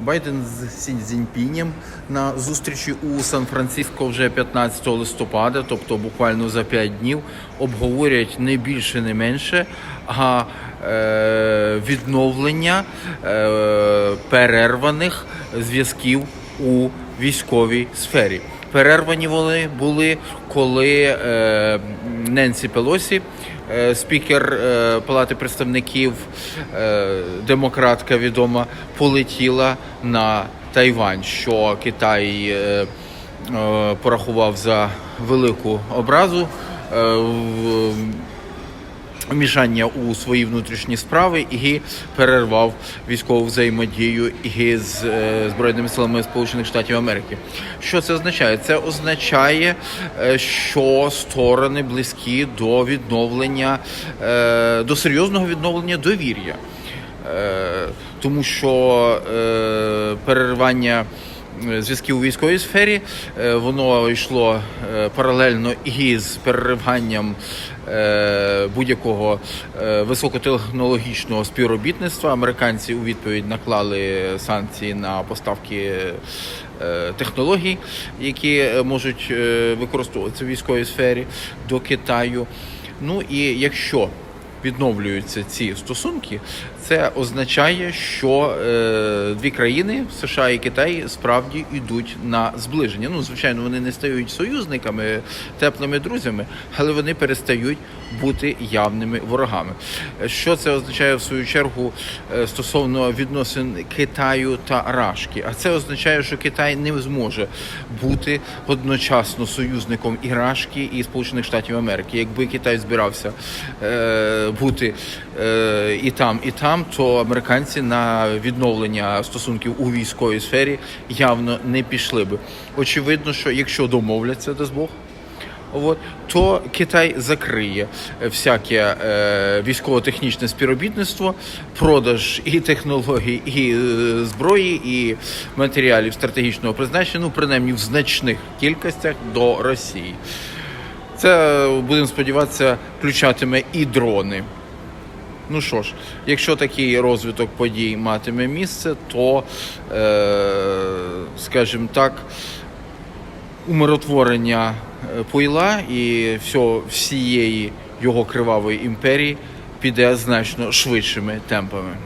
Байден з Сі Цзіньпінем на зустрічі у Сан-Франциско вже 15 листопада, тобто буквально за 5 днів, обговорять не більше, не менше, а е, відновлення е, перерваних зв'язків у військовій сфері. Перервані вони були, коли е, Ненсі Пелосі, е, спікер е, Палати представників, е, демократка відома, полетіла на Тайвань, що Китай е, е, порахував за велику образу. Е, в- вмішання у свої внутрішні справи і перервав військову взаємодію із е, збройними силами Сполучених Штатів Америки. Що це означає? Це означає, е, що сторони близькі до відновлення, е, до серйозного відновлення довір'я. Тому що переривання е, зв'язків у військовій сфері е, воно йшло е, паралельно із перериванням е, будь-якого е, високотехнологічного співробітництва. Американці у відповідь наклали санкції на поставки е, технологій, які е, можуть е, використовуватися в військовій сфері до Китаю. Ну і якщо відновлюються ці стосунки, це означає, що е, дві країни США і Китай справді йдуть на зближення. Ну, звичайно, вони не стають союзниками, теплими друзями, але вони перестають бути явними ворогами. Що це означає в свою чергу е, стосовно відносин Китаю та Рашки? А це означає, що Китай не зможе бути одночасно союзником і Рашки, і Сполучених Штатів Америки. Якби Китай збирався е, бути е, і там, і там, то американці на відновлення стосунків у військовій сфері явно не пішли би. Очевидно, що якщо домовляться, дасть Бог. От, то Китай закриє всяке е, військово-технічне співробітництво, продаж і технологій, і е, зброї, і матеріалів стратегічного призначення, ну принаймні в значних кількостях до Росії. Це будемо сподіватися, включатиме і дрони. Ну що ж, якщо такий розвиток подій матиме місце, то, е, скажімо так, умиротворення е, Пойла і всієї його кривавої імперії піде значно швидшими темпами.